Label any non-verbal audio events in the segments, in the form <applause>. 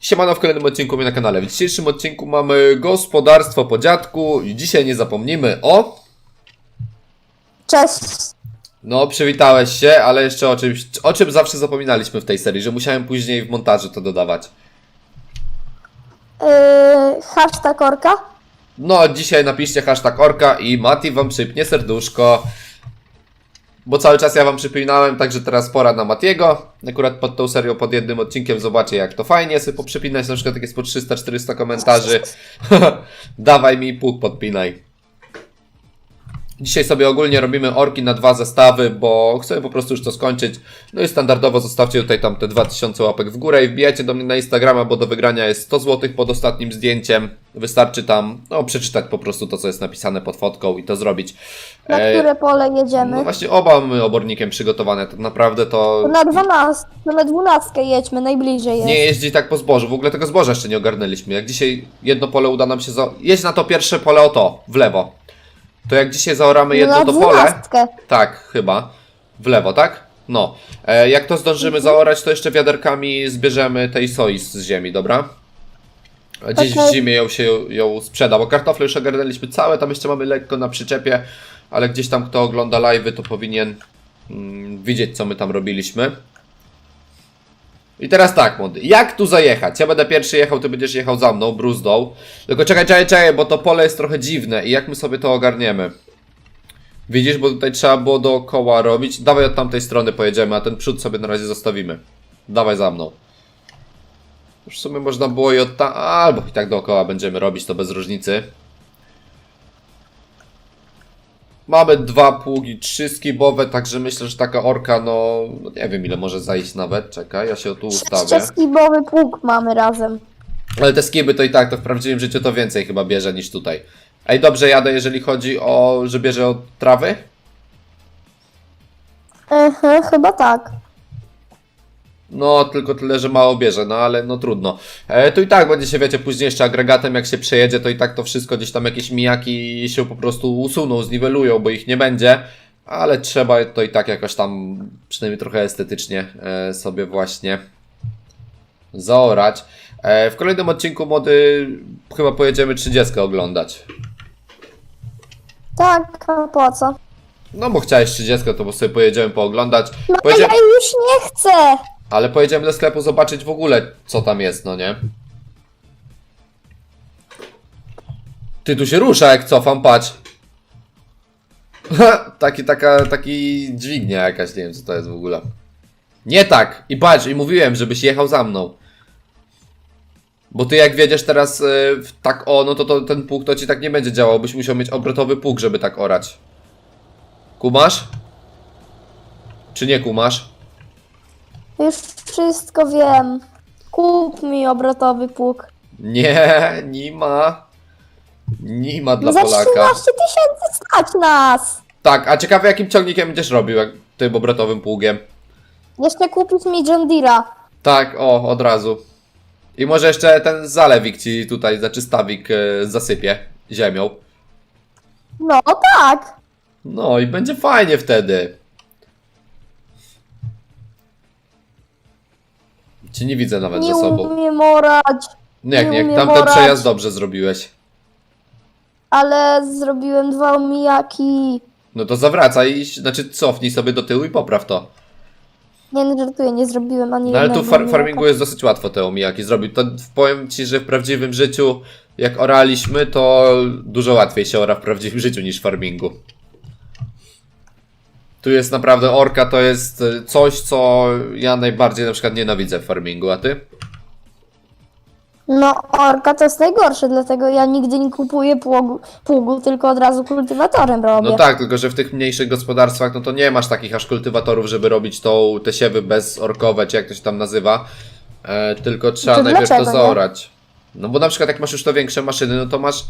Siemano w kolejnym odcinku mnie na kanale. W dzisiejszym odcinku mamy gospodarstwo po dziadku i dzisiaj nie zapomnimy o... Cześć. No, przywitałeś się, ale jeszcze o czymś, o czym zawsze zapominaliśmy w tej serii, że musiałem później w montażu to dodawać. Yy, hashtag orka. No, dzisiaj napiszcie hashtag orka i Mati wam przypnie serduszko. Bo cały czas ja wam przypinałem, także teraz pora na Matiego. Akurat pod tą serią, pod jednym odcinkiem zobaczcie jak to fajnie sobie poprzypinać, na przykład jest po 300-400 komentarzy. <laughs> <laughs> Dawaj mi pług podpinaj. Dzisiaj sobie ogólnie robimy orki na dwa zestawy, bo chcemy po prostu już to skończyć. No i standardowo zostawcie tutaj tam te 2000 łapek w górę i wbijajcie do mnie na Instagrama, bo do wygrania jest 100 zł pod ostatnim zdjęciem. Wystarczy tam, no, przeczytać po prostu to, co jest napisane pod fotką i to zrobić. Na E, które pole jedziemy? no właśnie oba mamy obornikiem przygotowane, to naprawdę to na 12, to na 12 jedźmy, najbliżej jest. nie jeździ tak po zbożu. W ogóle tego zboża jeszcze nie ogarnęliśmy. Jak dzisiaj jedno pole uda nam się za... Jedź na to pierwsze pole o to, w lewo. To jak dzisiaj zaoramy No jedno to pole... 12. Tak, chyba. W lewo, tak? No. E, jak to zdążymy zaorać, to jeszcze wiaderkami zbierzemy tej soi z ziemi, dobra? A Gdzieś w Okej. zimie ją się ją sprzeda, bo kartofle już ogarnęliśmy całe, tam jeszcze mamy lekko na przyczepie, ale gdzieś tam kto ogląda live'y, to powinien mm, widzieć, co my tam robiliśmy. I teraz tak, młody, jak tu zajechać? Ja będę pierwszy jechał, ty będziesz jechał za mną, bruzdą. Tylko czekaj, czekaj, czekaj, bo to pole jest trochę dziwne i jak my sobie to ogarniemy? Widzisz, bo tutaj trzeba było dookoła robić. Dawaj od tamtej strony pojedziemy, a ten przód sobie na razie zostawimy. Dawaj za mną. W sumie można było i od tam... Albo i tak dookoła będziemy robić, to bez różnicy. Mamy dwa pługi, trzy skibowe, także myślę, że taka orka, no, no nie wiem ile może zajść nawet. Czekaj, ja się tu ustawię. Sześcioskibowy pług mamy razem. Ale te skiby to i tak, to w prawdziwym życiu to więcej chyba bierze niż tutaj. Ej, dobrze jadę, jeżeli chodzi o, że bierze od trawy? Mhm, chyba tak. No, tylko tyle, że mało bierze, no ale no trudno. E, to i tak będzie się, wiecie, później jeszcze agregatem, jak się przejedzie, to i tak to wszystko gdzieś tam jakieś mijaki się po prostu usuną, zniwelują, bo ich nie będzie. Ale trzeba to i tak jakoś tam, przynajmniej trochę estetycznie e, sobie właśnie zaorać. E, w kolejnym odcinku mody chyba pojedziemy 30 oglądać. Tak, a po co? No bo chciałeś 30, to bo sobie pojedziemy pooglądać. No a Pojedziemy, ja już nie chcę. Ale pojedziemy do sklepu zobaczyć w ogóle, co tam jest, no nie? Ty tu się rusza, jak cofam, patrz. <laughs> taki, taka, taki dźwignia jakaś, nie wiem co to jest w ogóle. Nie tak! I patrz, i mówiłem, żebyś jechał za mną. Bo ty jak wiedziesz teraz y, w tak o, no to, to ten pług to ci tak nie będzie działał, byś musiał mieć obrotowy pług, żeby tak orać. Kumasz? Czy nie kumasz? Już wszystko wiem. Kup mi obrotowy pług. Nie, nie ma. Nie ma dla Za Polaka. 13 tysięcy stać nas. Tak, a ciekawe jakim ciągnikiem będziesz robił, jak tym obrotowym pługiem. Jeszcze kupić mi John Deere'a. Tak, o, od razu. I może jeszcze ten zalewik ci tutaj, znaczy stawik e, zasypie ziemią. No tak. No i będzie fajnie wtedy. Ci nie widzę nawet Nie ze sobą. umiem orać. Nie, jak nie nie, umiem tamten orać. przejazd dobrze zrobiłeś. Ale zrobiłem dwa omijaki. No to zawracaj, i- znaczy cofnij sobie do tyłu i popraw to. Nie no, żartuję, nie zrobiłem ani No ale tu w far omijaka. farmingu jest dosyć łatwo te omijaki zrobić. To powiem ci, że w prawdziwym życiu, jak oraliśmy, to dużo łatwiej się ora w prawdziwym życiu niż w farmingu. Tu jest naprawdę orka, to jest e, coś, co ja najbardziej na przykład nienawidzę w farmingu, a ty? No, orka to jest najgorsze, dlatego ja nigdy nie kupuję pługu, pługu tylko od razu kultywatorem robię. No tak, tylko że w tych mniejszych gospodarstwach, no to nie masz takich aż kultywatorów, żeby robić tą, te siewy bezorkowe, czy jak to się tam nazywa. E, tylko trzeba To najpierw to nie? zaorać. No bo na przykład jak masz już to większe maszyny, no to masz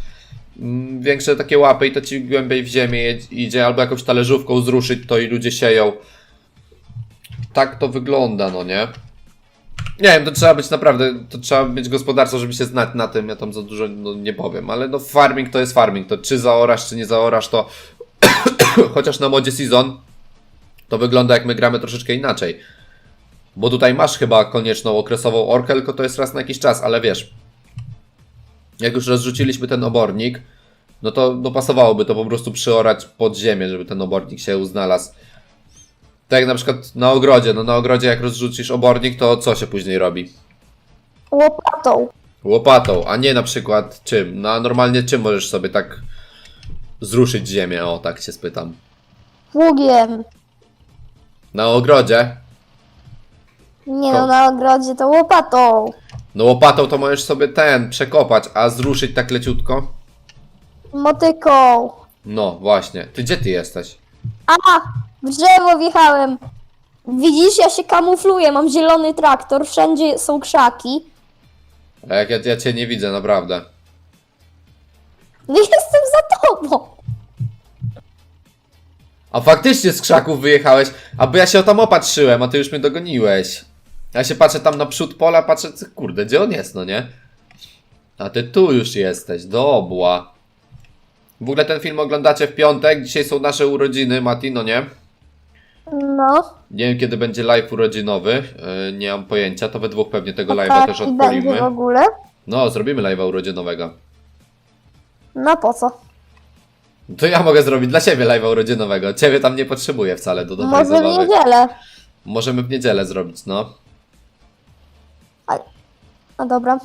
większe takie łapy i to ci głębiej w ziemię idzie, albo jakąś talerzówką zruszyć to i ludzie sieją. Tak to wygląda, no nie? Nie wiem, to trzeba być naprawdę, to trzeba mieć gospodarstwo, żeby się znać na tym, ja tam za dużo no, nie powiem, ale no farming to jest farming, to czy zaorasz, czy nie zaorasz, to <coughs> chociaż na modzie season to wygląda jak my gramy troszeczkę inaczej. Bo tutaj masz chyba konieczną okresową orkę, tylko to jest raz na jakiś czas, ale wiesz. Jak już rozrzuciliśmy ten obornik, no to dopasowałoby to po prostu przeorać pod ziemię, żeby ten obornik się znalazł. Tak jak na przykład na ogrodzie. No na ogrodzie jak rozrzucisz obornik, to co się później robi? Łopatą. Łopatą, a nie na przykład czym? No a normalnie czym możesz sobie tak zruszyć ziemię? O, tak się spytam. Pługiem. Na ogrodzie? Nie To- no, na ogrodzie to łopatą. No łopatą to możesz sobie ten przekopać, a zruszyć tak leciutko? Motyką. No właśnie. Ty gdzie ty jesteś? A! W drzewo wjechałem. Widzisz, ja się kamufluję, mam zielony traktor, wszędzie są krzaki. A jak ja, ja cię nie widzę, naprawdę. No jestem za tobą. A faktycznie z krzaków wyjechałeś, aby ja się o tam opatrzyłem, a ty już mnie dogoniłeś. Ja się patrzę tam na przód pola, patrzę, kurde, gdzie on jest, no nie? A ty tu już jesteś, dobła. W ogóle ten film oglądacie w piątek, dzisiaj są nasze urodziny, Mati, no nie? No. Nie wiem kiedy będzie live urodzinowy, yy, nie mam pojęcia, to we dwóch pewnie tego live'a tak, też będzie w odpalimy. ogóle. No, zrobimy live'a urodzinowego. No po co? To ja mogę zrobić dla siebie live'a urodzinowego, ciebie tam nie potrzebuję wcale do Może w niedzielę. Możemy w niedzielę zrobić, no. No dobra.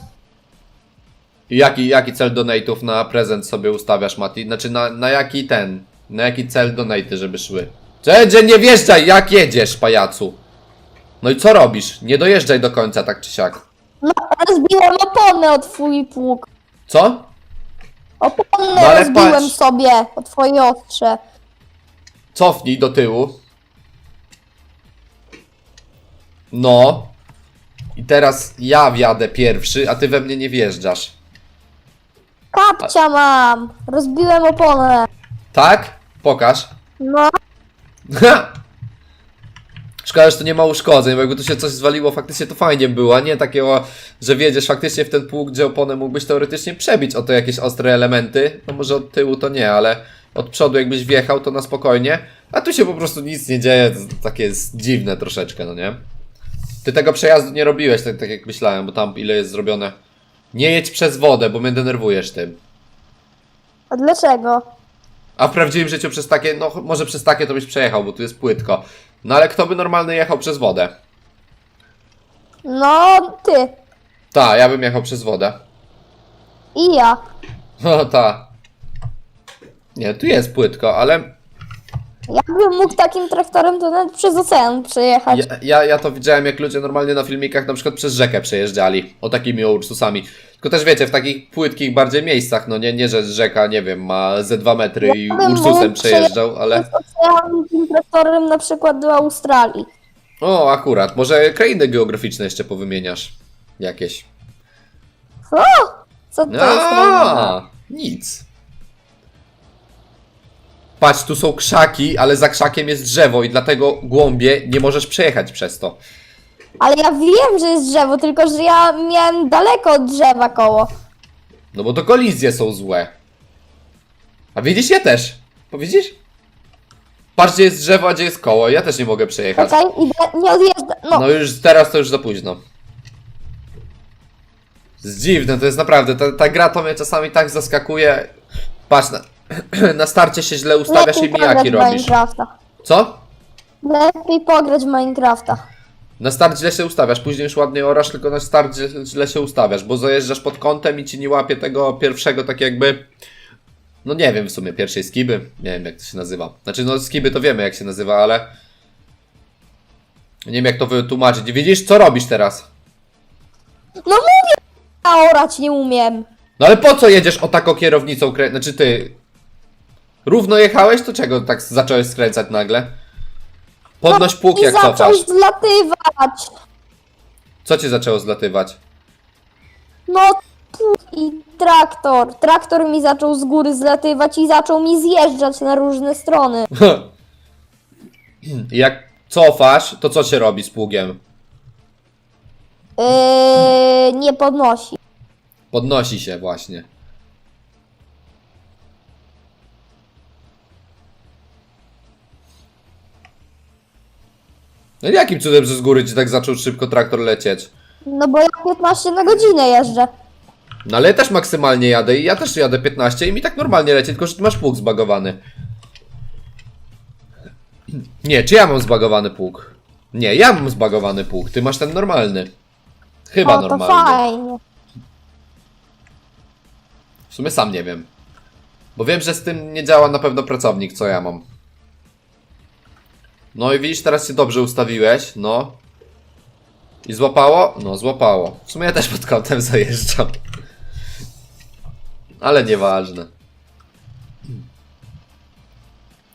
I jaki, jaki cel donate'ów na prezent sobie ustawiasz, Mati? Znaczy na, na jaki ten, na jaki cel donate'y, żeby szły? Cześć, nie wjeżdżaj, jak jedziesz, pajacu? No i co robisz? Nie dojeżdżaj do końca, tak czy siak. No, rozbiłem oponę o twój pług. Co? Oponę No ale rozbiłem patrz. sobie o twoje ostrze. Cofnij do tyłu. No. I teraz ja wjadę pierwszy, a ty we mnie nie wjeżdżasz. Kapcia mam. Rozbiłem oponę. Tak? Pokaż. No. Ha! Szkoda, że tu nie ma uszkodzeń, bo jakby tu się coś zwaliło, faktycznie to fajnie było, a nie takiego, że wiedziesz faktycznie w ten pług, gdzie oponę mógłbyś teoretycznie przebić o to jakieś ostre elementy. No może od tyłu to nie, ale od przodu jakbyś wjechał to na spokojnie. A tu się po prostu nic nie dzieje, to takie jest dziwne troszeczkę, no nie? Ty tego przejazdu nie robiłeś, tak, tak jak myślałem, bo tam ile jest zrobione. Nie jedź przez wodę, bo mnie denerwujesz tym. A dlaczego? A w prawdziwym życiu przez takie, no może przez takie to byś przejechał, bo tu jest płytko. No ale kto by normalny jechał przez wodę? No, ty. Ta, ja bym jechał przez wodę. I ja. <laughs> No ta. Nie, tu jest płytko, ale Jakbym mógł takim traktorem, to nawet przez ocean przejechać. ja, ja, ja to widziałem jak ludzie normalnie na filmikach na przykład przez rzekę przejeżdżali. O takimi Ursusami. Tylko też wiecie, w takich płytkich bardziej miejscach, no nie, nie, że rzeka, nie wiem, ma ze 2 metry i Ja bym Ursusem mógł przejeżdżał, ale... Przez ocean tym traktorem na przykład do Australii. O, akurat. Może krainy geograficzne jeszcze powymieniasz. Jakieś. Co? Co to jest? A, nic. Patrz, tu są krzaki, ale za krzakiem jest drzewo i dlatego głąbie nie możesz przejechać przez to. Ale ja wiem, że jest drzewo, tylko że ja miałem daleko od drzewa koło. No bo to kolizje są złe. A widzisz, ja też. Powiedzisz? Patrz, gdzie jest drzewo, a gdzie jest koło. Ja też nie mogę przejechać. Czekaj, idę, nie odjeżdżę. No, No już teraz to już za późno. Jest dziwne, to jest naprawdę. Ta, ta gra to mnie czasami tak zaskakuje. Patrz, na, <clears throat> na starcie się źle ustawiasz i lepiej mijaki pograć w robisz. Minecrafta. Co? Lepiej pograć w Minecrafta. Na start źle się ustawiasz, później już ładnie orasz, tylko na start źle- źle się ustawiasz, bo zajeżdżasz pod kątem i ci nie łapie tego pierwszego, tak jakby. No nie wiem w sumie, pierwszej skiby. Nie wiem jak to się nazywa. Znaczy, no skiby to wiemy jak się nazywa, ale. Nie wiem jak to wytłumaczyć. Widzisz, co robisz teraz? No mówię, a orać nie umiem. No ale po co jedziesz o taką kierownicą krę... Znaczy ty... Równo jechałeś, to czego tak zacząłeś skręcać nagle? Podnoś pług I jak zaczął cofasz. zlatywać. Co cię zaczęło zlatywać? No pług i traktor. Traktor mi zaczął z góry zlatywać i zaczął mi zjeżdżać na różne strony. <laughs> Jak cofasz, to co się robi z pługiem? Yy, nie podnosi. Podnosi się właśnie. No jakim cudem, że z góry ci tak zaczął szybko traktor lecieć? No bo ja 15 na godzinę jeżdżę. No ale ja też maksymalnie jadę i ja też jadę 15 i mi tak normalnie leci, tylko że ty masz pług zbagowany. Nie, czy ja mam zbagowany pług? Nie, ja mam zbagowany pług, ty masz ten normalny. Chyba o, to normalny. fajnie. W sumie sam nie wiem. Bo wiem, że z tym nie działa na pewno pracownik, co ja mam. No i widzisz, teraz się dobrze ustawiłeś, no. I złapało? No, złapało. W sumie ja też pod kątem zajeżdżam. Ale nieważne.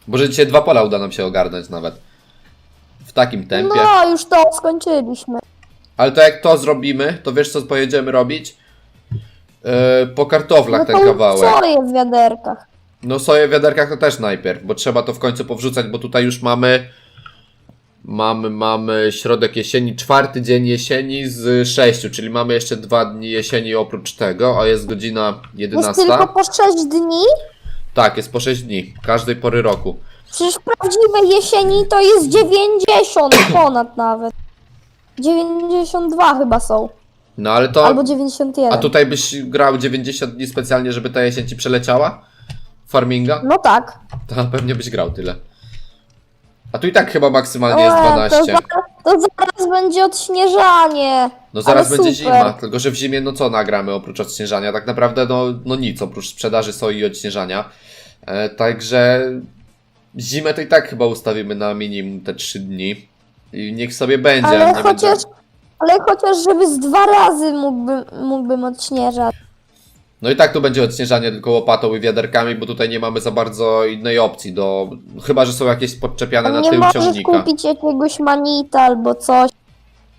Może dzisiaj dwa pola uda nam się ogarnąć nawet. W takim tempie. No, już to skończyliśmy. Ale to jak to zrobimy, to wiesz co pojedziemy robić? Yy, po kartoflach No ten kawałek. co jest w wiaderkach? No soję w wiaderkach to też najpierw, bo trzeba to w końcu powrzucać, bo tutaj już mamy mamy, mamy środek jesieni, czwarty dzień jesieni z sześciu, czyli mamy jeszcze dwa dni jesieni oprócz tego, a jest godzina Jest 11. tylko po 6 dni? Tak, jest po 6 dni, każdej pory roku. Przecież w prawdziwej jesieni to jest 90 ponad nawet. 92 chyba są. No ale to, Albo 91. a tutaj byś grał 90 dni specjalnie, żeby ta jesień ci przeleciała? Farminga? No tak. To pewnie byś grał tyle. A tu i tak chyba maksymalnie jest E, To, 12. zaraz, to zaraz będzie odśnieżanie. No zaraz Ale będzie super. zima, tylko że w zimie no co nagramy oprócz odśnieżania? Tak naprawdę no, no nic, oprócz sprzedaży soi i odśnieżania. E, także zimę to i tak chyba ustawimy na minimum te 3 dni. I niech sobie będzie, Ale nie chociaż, będzie... ale chociaż żeby z dwa razy mógłbym, mógłbym odśnieżać. No i tak tu będzie odśnieżanie tylko łopatą i wiaderkami, bo tutaj nie mamy za bardzo innej opcji do... Chyba, że są jakieś podczepiane na nie tył możesz ciągnika. kupić jakiegoś manita albo coś.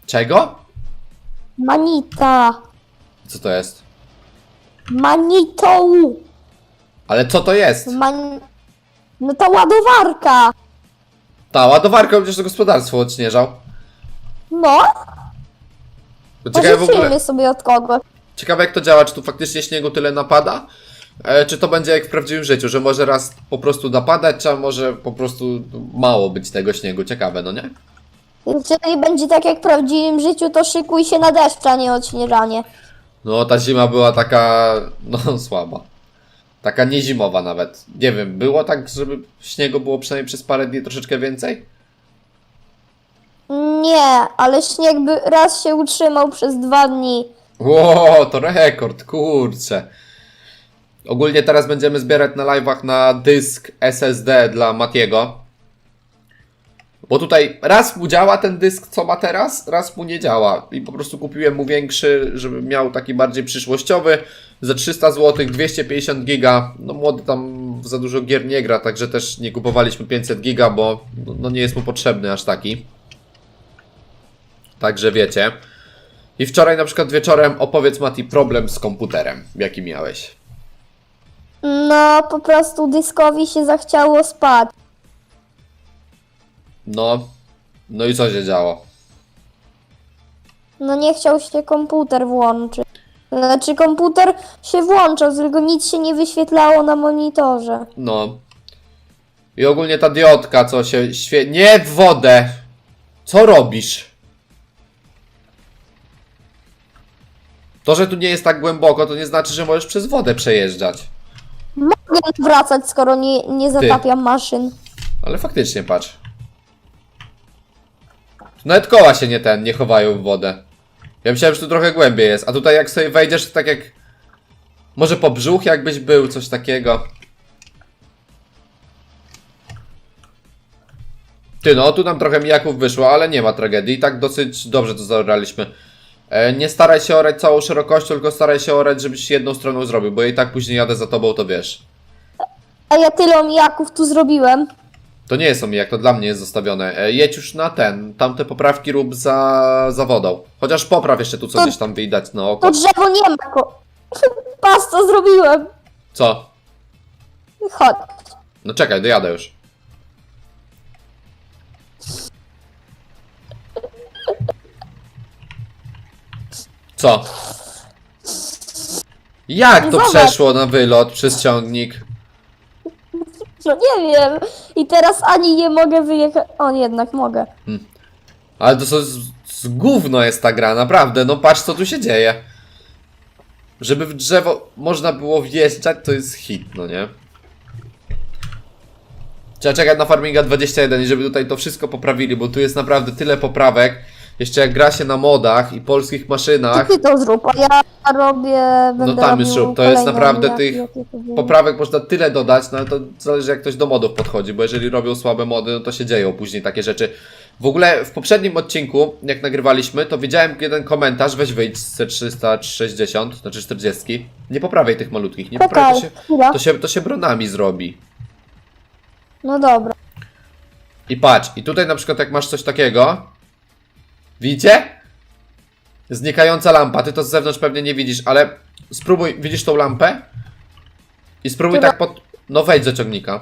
Czego? Manita. Co to jest? Manitą. Ale co to jest? Man... No ta ładowarka. Ta ładowarka przecież to gospodarstwo odśnieżał. No, Ciekawe w ogóle... pożyczymy sobie od kogoś. Ciekawe jak to działa, czy tu faktycznie śniegu tyle napada? E, czy to będzie jak w prawdziwym życiu, że może raz po prostu napadać, a może po prostu mało być tego śniegu? Ciekawe, no nie? Jeżeli będzie tak jak w prawdziwym życiu, to szykuj się na deszcz, a nie odśnieżanie. No ta zima była taka, no <laughs> słaba. Taka niezimowa nawet. Nie wiem, było tak, żeby śniegu było przynajmniej przez parę dni troszeczkę więcej? Nie, ale śnieg by raz się utrzymał przez dwa dni. Ło, to rekord, kurczę. Ogólnie teraz będziemy zbierać na live'ach na dysk SSD dla Matiego. Bo tutaj raz mu działa ten dysk, co ma teraz, raz mu nie działa. I po prostu kupiłem mu większy, żeby miał taki bardziej przyszłościowy. Za 300 zł, 250 giga. No młody tam za dużo gier nie gra, także też nie kupowaliśmy 500 giga, bo no, no nie jest mu potrzebny aż taki. Także wiecie. I wczoraj na przykład wieczorem opowiedz Mati problem z komputerem, jaki miałeś. No, po prostu dyskowi się zachciało spać. No, no i co się działo? No nie chciał się komputer włączyć. Znaczy komputer się włączał, tylko nic się nie wyświetlało na monitorze. No. I ogólnie ta diodka, co się świe... Nie w wodę! Co robisz? To, że tu nie jest tak głęboko, to nie znaczy, że możesz przez wodę przejeżdżać. Mogę wracać, skoro nie, nie zatapiam maszyn. Ale faktycznie, patrz. Nawet koła się nie ten, nie chowają w wodę. Ja myślałem, że tu trochę głębiej jest, a tutaj jak sobie wejdziesz, to tak jak... Może po brzuch jakbyś był, coś takiego. Ty no, tu nam trochę mijaków wyszło, ale nie ma tragedii. I tak dosyć dobrze to zaoraliśmy. E, nie staraj się orać całą szerokością, tylko staraj się orać, żebyś jedną stroną zrobił, bo i tak później jadę za tobą, to wiesz. A ja tyle omijaków tu zrobiłem. To nie jest omijak, to dla mnie jest zostawione. E, jedź już na ten, tamte poprawki rób za, za wodą. Chociaż popraw jeszcze tu co To- gdzieś tam widać na To oko. drzewo nie ma ko... <laughs> Pas, co zrobiłem. Co? Chodź. No czekaj, dojadę już. Co? Jak to Zobacz. przeszło na wylot przez ciągnik? No nie wiem. I teraz ani nie mogę wyjechać. O, jednak mogę. Ale to co z, z gówno jest ta gra, naprawdę. No patrz co tu się dzieje. Żeby w drzewo można było wjeżdżać, to jest hit, no nie? Trzeba czekać na Farminga 21 i żeby tutaj to wszystko poprawili, bo tu jest naprawdę tyle poprawek. Jeszcze jak gra się na modach i polskich maszynach, ty to zrób, a ja robię... No tam już rób. To jest naprawdę jak- tych jak poprawek można tyle dodać, no ale to zależy jak ktoś do modów podchodzi, bo jeżeli robią słabe mody, no to się dzieją później takie rzeczy. W ogóle w poprzednim odcinku, jak nagrywaliśmy, to widziałem jeden komentarz, weź wyjdź z C360, znaczy 40. Nie poprawiaj tych malutkich, nie poprawiaj, to się, to się, to się bronami zrobi. No dobra. I patrz, i tutaj na przykład jak masz coś takiego, widzicie? Znikająca lampa, ty to z zewnątrz pewnie nie widzisz, ale spróbuj, widzisz tą lampę? I spróbuj Która? tak pod... No wejdź do ciągnika.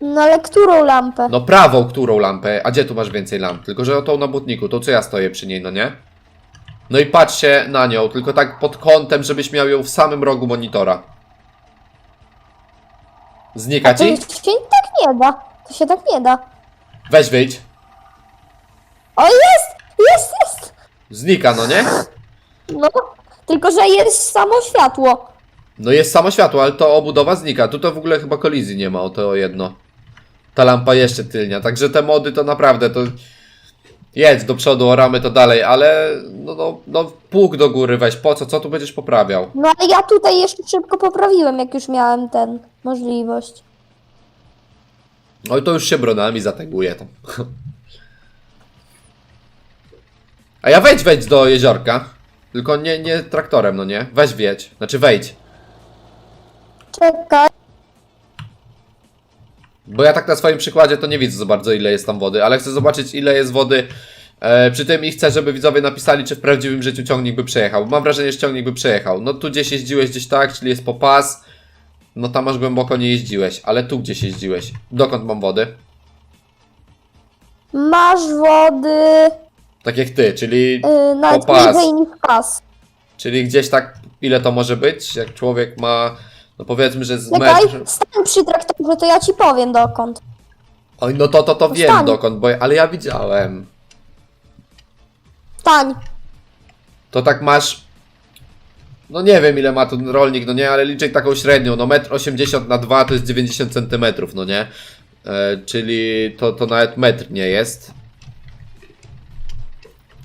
No ale którą lampę? No prawą, którą lampę? A gdzie tu masz więcej lamp? Tylko, że o tą na butniku, to co ja stoję przy niej, no nie? No i patrz się na nią, tylko tak pod kątem, żebyś miał ją w samym rogu monitora. Znika To ci? się tak nie da. To się tak nie da. Weź wyjdź. O jest! Jest, jest! Znika, no nie? No, tylko że jest samo światło. No jest samo światło, ale to obudowa znika. Tu to w ogóle chyba kolizji nie ma o to jedno. Ta lampa jeszcze tylnia, także te mody to naprawdę to... Jedź do przodu, oramy to dalej, ale no, no, no pług do góry weź, po co, co tu będziesz poprawiał? No ale ja tutaj jeszcze szybko poprawiłem, jak już miałem ten możliwość. Oj, to już się bronami zateguje tam. <laughs> A ja wejdź, wejdź do jeziorka. Tylko nie, nie traktorem, no nie? Weź wiedź, znaczy wejdź. Czekaj. Bo ja tak na swoim przykładzie to nie widzę za bardzo ile jest tam wody, ale chcę zobaczyć ile jest wody e, przy tym i chcę, żeby widzowie napisali, czy w prawdziwym życiu ciągnik by przejechał. Mam wrażenie, że ciągnik by przejechał. No tu gdzieś jeździłeś gdzieś tak, czyli jest po pas. No tam aż głęboko nie jeździłeś, ale tu gdzieś jeździłeś. Dokąd mam wody? Masz wody Tak jak ty, czyli, yy, nawet Po pas. niż pas. czyli gdzieś tak ile to może być? Jak człowiek ma, no powiedzmy, że z Czekaj, metr... stań przy traktorze, to ja ci powiem dokąd. Oj, no to, to, to wiem Wstań. dokąd, bo, ale ja widziałem. Stań. to tak masz. No nie wiem ile ma ten rolnik, no nie, ale liczę taką średnią. No metr 80 na 2 to jest 90 centymetrów, no nie? E, czyli to, to nawet metr nie jest.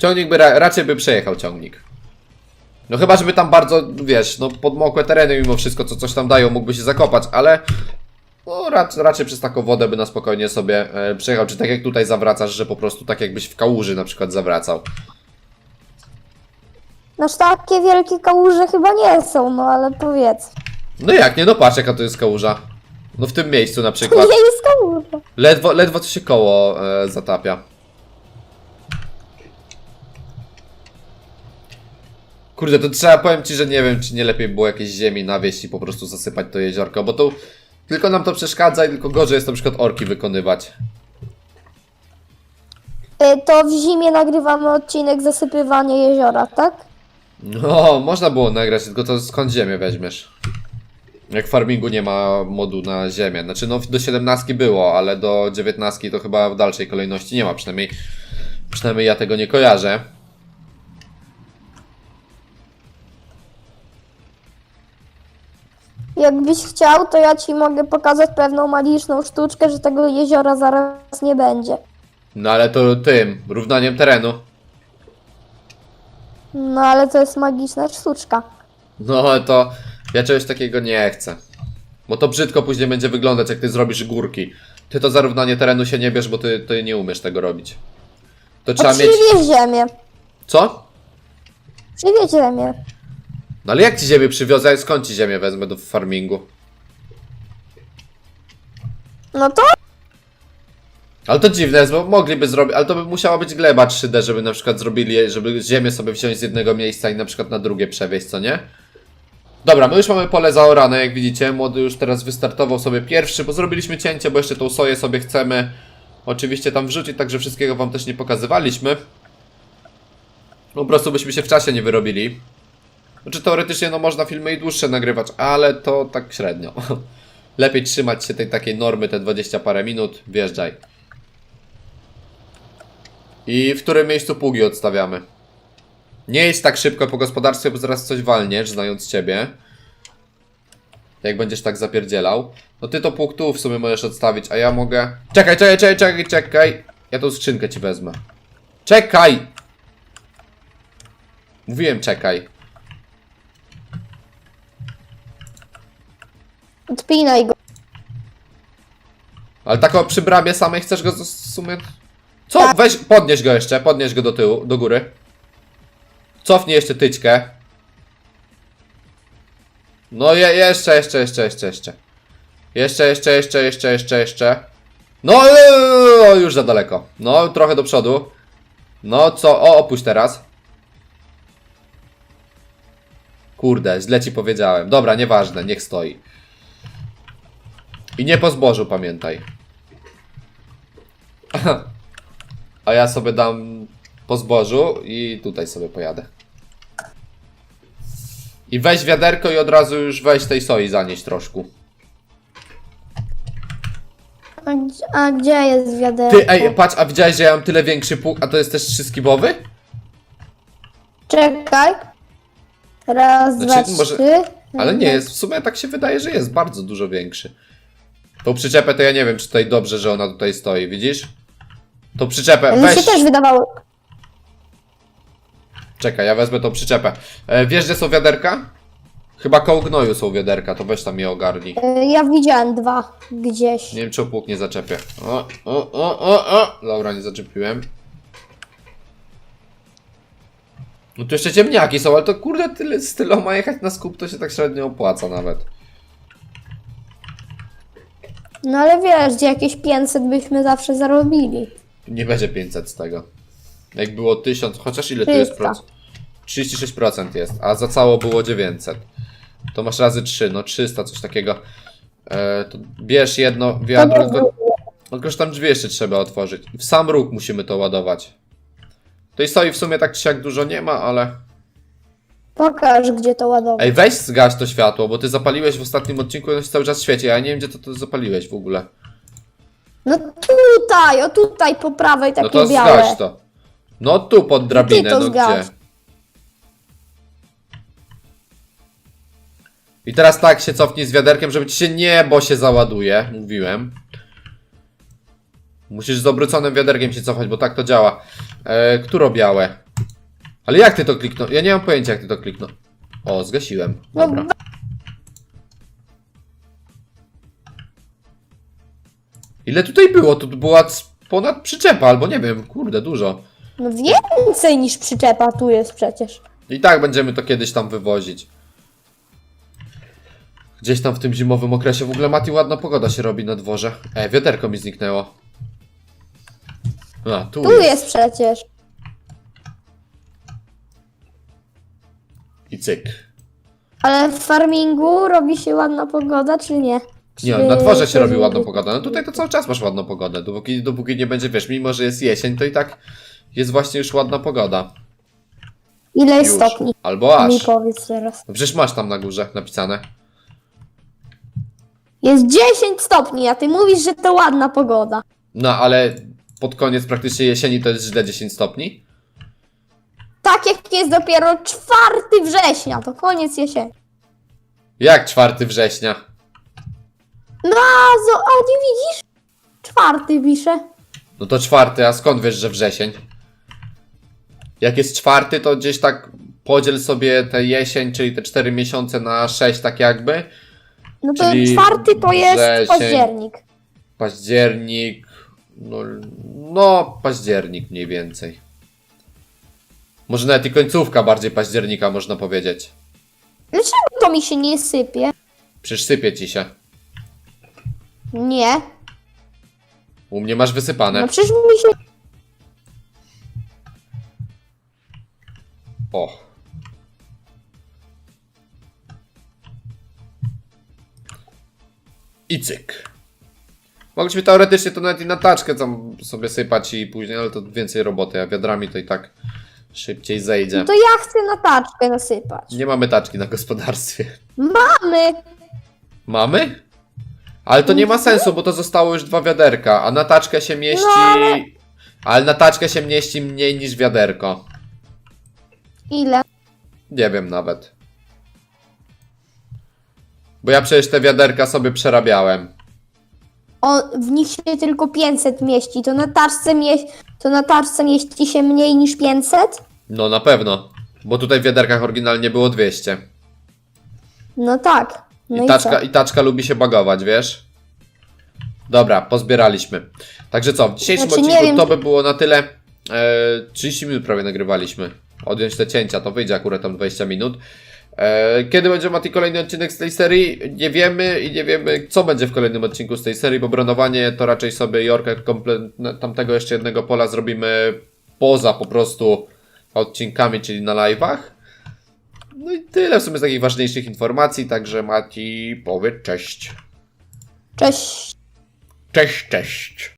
Ciągnik by ra raczej by przejechał ciągnik. No chyba, żeby tam bardzo, wiesz, no podmokłe tereny mimo wszystko, co coś tam dają, mógłby się zakopać, ale no rac raczej przez taką wodę by na spokojnie sobie e, przejechał. Czy tak jak tutaj zawracasz, że po prostu tak jakbyś w kałuży na przykład zawracał. Noż takie wielkie kałuże chyba nie są, no ale powiedz. No jak nie, no patrz jaka to jest kałuża. No w tym miejscu na <laughs> przykład. Nie jest kałuża. Ledwo, ledwo co się koło e, zatapia. Kurde, to trzeba, powiem Ci, że nie wiem, czy nie lepiej było jakieś ziemi nawieść i po prostu zasypać to jeziorko, bo to tylko nam to przeszkadza i tylko gorzej jest na przykład orki wykonywać. Y, To w zimie nagrywamy odcinek zasypywania jeziora, tak? No, można było nagrać, tylko to skąd ziemię weźmiesz? Jak w farmingu nie ma modu na ziemię. Znaczy, no do 17 było, ale do 19 to chyba w dalszej kolejności nie ma. Przynajmniej, przynajmniej ja tego nie kojarzę. Jakbyś chciał, to ja ci mogę pokazać pewną magiczną sztuczkę, że tego jeziora zaraz nie będzie. No ale to tym, równaniem terenu. No ale to jest magiczna sztuczka. No to ja czegoś takiego nie chcę. Bo to brzydko później będzie wyglądać, jak ty zrobisz górki. Ty to za równanie terenu się nie bierz, bo ty, ty nie umiesz tego robić. To trzeba mieć... przywieź ziemię. Co? Przywieź ziemię. No ale jak ci ziemię przywiozę, skąd ci ziemię wezmę do farmingu? No to Ale to dziwne jest, bo mogliby zrobić, ale to by musiała być gleba 3D, żeby na przykład zrobili, żeby ziemię sobie wziąć z jednego miejsca i na przykład na drugie przewieźć, co nie? Dobra, my już mamy pole zaorane, jak widzicie, młody już teraz wystartował sobie pierwszy, bo zrobiliśmy cięcie, bo jeszcze tą soję sobie chcemy oczywiście tam wrzucić, także wszystkiego wam też nie pokazywaliśmy. Po prostu byśmy się w czasie nie wyrobili. Znaczy teoretycznie no można filmy i dłuższe nagrywać, ale to tak średnio. <laughs> Lepiej trzymać się tej takiej normy, te 20 parę minut, wjeżdżaj. I w którym miejscu pługi odstawiamy? Nie jedź tak szybko po gospodarstwie, bo zaraz coś walniesz, znając ciebie. Jak będziesz tak zapierdzielał. No ty to pług tu w sumie możesz odstawić, a ja mogę... Czekaj, czekaj, czekaj, czekaj, czekaj. Ja tą skrzynkę ci wezmę. Czekaj! Mówiłem czekaj. Odpinaj go. Ale tak o przy bramie samej chcesz go z- w sumie... Co? Weź, podnieś go jeszcze, podnieś go do tyłu, do góry. Cofnij jeszcze tyczkę. No je, jeszcze, jeszcze, jeszcze, jeszcze, jeszcze. Jeszcze, jeszcze, jeszcze, jeszcze, jeszcze, jeszcze. No, o, już za daleko. No, trochę do przodu. No, co? O, opuść teraz. Kurde, źle ci powiedziałem. Dobra, nieważne, niech stoi. I nie po zbożu, pamiętaj. <laughs> A ja sobie dam po zbożu i tutaj sobie pojadę. I weź wiaderko i od razu już weź tej soi zanieść troszkę. A, gdzie- a gdzie jest wiaderko? Ty, ej, patrz, a widziałeś, że ja mam tyle większy pług, a to jest też trzyskibowy? Czekaj. Raz, Znaczy, dwa, może- trzy. Ale nie jest, w sumie tak się wydaje, że jest bardzo dużo większy. Tą przyczepę to ja nie wiem, czy tutaj dobrze, że ona tutaj stoi, widzisz? Tą przyczepę, Mi weź... się też wydawało. Czekaj, ja wezmę tą przyczepę. E, wiesz, gdzie są wiaderka? Chyba koło gnoju są wiaderka, to weź tam je ogarnij. Y, Ja widziałem dwa gdzieś. Nie wiem, czy o pług nie zaczepię. O, o, o, o, o! Dobra, nie zaczepiłem. No tu jeszcze ciemniaki są, ale to kurde, tyle, z tyloma jechać na skup to się tak średnio opłaca nawet. No ale wiesz, gdzie jakieś 500 byśmy zawsze zarobili. Nie będzie 500 z tego. Jak było 1000, chociaż ile tu jest 300. procent? 36% jest, a za cało było 900. To masz razy 3, no 300, coś takiego. E, to bierz jedno wiadro, To tylko, tylko że tam drzwi jeszcze trzeba otworzyć. W sam róg musimy to ładować. Tej soi w sumie tak czy siak dużo nie ma, ale... Pokaż, gdzie to ładować. Ej, weź zgaś to światło, bo ty zapaliłeś w ostatnim odcinku i ono się cały czas świeci, a ja nie wiem, gdzie to, to zapaliłeś w ogóle. No tutaj, o tutaj po prawej takie No to białe. zgaś to. No tu pod drabinę, to no zgaś. gdzie? I teraz tak się cofnij z wiaderkiem, żeby ci się niebo się załaduje, mówiłem. Musisz z obróconym wiaderkiem się cofać, bo tak to działa. E, któro białe? Ale jak ty to kliknął? Ja nie mam pojęcia jak ty to kliknął. O, zgasiłem. No Dobra. Ile tutaj było? Tu była c- ponad przyczepa, albo nie wiem, kurde, dużo. No więcej niż przyczepa tu jest przecież. I tak będziemy to kiedyś tam wywozić. Gdzieś tam w tym zimowym okresie. W ogóle Mati ładna pogoda się robi na dworze. E, wiaderko mi zniknęło. A, tu, Tu jest. jest przecież. I cyk. Ale w farmingu robi się ładna pogoda, czy nie? Nie, Czy- na dworze się czy- robi ładna pogoda. No tutaj to cały czas masz ładną pogodę. Dopóki, dopóki nie będzie, wiesz, mimo że jest jesień, to i tak jest właśnie już ładna pogoda. Ile jest Już. stopni? Albo Mi aż. powiedz teraz. No przecież masz tam na górze napisane. Jest 10 stopni, a ty mówisz, że to ładna pogoda. No, ale pod koniec praktycznie jesieni to jest źle 10 stopni. Tak jak jest dopiero 4 września, to koniec jesieni. Jak 4 września? No, a, zo- a nie widzisz? Czwarty pisze. No to czwarty, a skąd wiesz, że wrzesień? Jak jest czwarty, to gdzieś tak podziel sobie tę jesień, czyli te 4 miesiące na 6 tak jakby. No to Czyli czwarty to jest wrzesień. październik. Październik, no, no październik mniej więcej. Może nawet i końcówka bardziej października można powiedzieć. Dlaczego to mi się nie sypie? Przecież sypie ci się. Nie. U mnie masz wysypane. No przecież mi się... O. I cyk. Mogliśmy teoretycznie to nawet i na taczkę tam sobie sypać i później, ale to więcej roboty, a wiadrami to i tak szybciej zejdzie. No to ja chcę na taczkę nasypać. Nie mamy taczki na gospodarstwie. Mamy! Mamy? Ale to nie ma sensu, bo to zostało już dwa wiaderka, a na taczkę się mieści... No, ale- Ale na taczkę się mieści mniej niż wiaderko. Ile? Nie wiem nawet. Bo ja przecież te wiaderka sobie przerabiałem. O, w nich się tylko 500 mieści. To na taczce, mie to na taczce mieści się mniej niż 500? No na pewno. Bo tutaj w wiaderkach oryginalnie było 200. No tak. No I taczka, co? I taczka lubi się bagować, wiesz? Dobra, pozbieraliśmy. Także co, w dzisiejszym Znaczy, odcinku to by było na tyle. E, 30 minut prawie nagrywaliśmy. Odjąć te cięcia, to wyjdzie akurat tam 20 minut. E, kiedy będzie Mati kolejny odcinek z tej serii? Nie wiemy i nie wiemy, co będzie w kolejnym odcinku z tej serii, bo bronowanie to raczej sobie Jorka tamtego jeszcze jednego pola zrobimy poza po prostu odcinkami, czyli na live'ach. No i tyle w sumie z takich ważniejszych informacji, także Mati powie cześć. Cześć. Cześć, cześć.